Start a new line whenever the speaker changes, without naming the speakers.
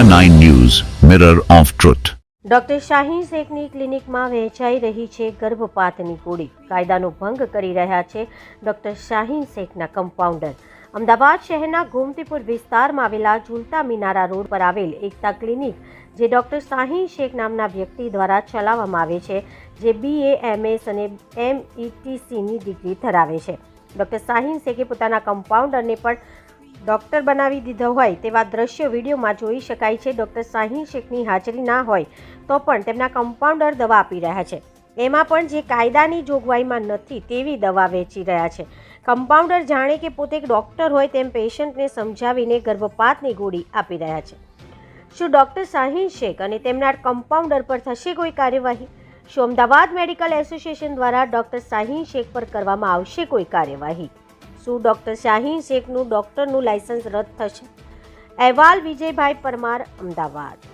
9 news mirror of truth
doctor Shaheen શેખની ક્લિનિકમાં વહેંચાઈ રહી છે ગર્ભપાતની ગોળી. કાયદાનો ભંગ કરી રહ્યા છે ડોક્ટર શાહીન શેખના કમ્પાઉન્ડર અમદાવાદ શહેરના ગોમતીપુર વિસ્તારમાં આવેલા ઝૂલતા મિનારા રોડ પર આવેલ એકતા ક્લિનિક, જે ડોક્ટર શાહીન શેખ નામના વ્યક્તિ દ્વારા ચલાવવામાં આવે છે, જે બીએ એમએસ અને એમઈટીસીની ડિગ્રી ધરાવે છે. ડોક્ટર શાહીન શેખે પોતાના કમ્પાઉન્ડરને પણ ડૉક્ટર બનાવી દીધો હોય તેવા દ્રશ્યો વિડીયોમાં જોઈ શકાય છે. ડૉક્ટર શાહીન શેખની હાજરી ના હોય તો પણ તેમના કમ્પાઉન્ડર દવા આપી રહ્યા છે. એમાં પણ જે કાયદાની જોગવાઈમાં નથી તેવી દવા વેચી રહ્યા છે. કમ્પાઉન્ડર જાણે કે પોતે એક ડૉક્ટર હોય તેમ પેશન્ટને સમજાવીને ગર્ભપાતની ગોળી આપી રહ્યા છે. શું ડૉક્ટર શાહીન શેખ અને તેમના કમ્પાઉન્ડર પર થશે કોઈ કાર્યવાહી? શું અમદાવાદ મેડિકલ એસોસિએશન દ્વારા ડૉક્ટર શાહીન શેખ પર કરવામાં આવશે કોઈ કાર્યવાહી? શું ડૉક્ટર શાહીન શેખનું ડૉક્ટરનું લાયસન્સ રદ થશે. અહેવાલ વિજયભાઈ પરમાર અમદાવાદ.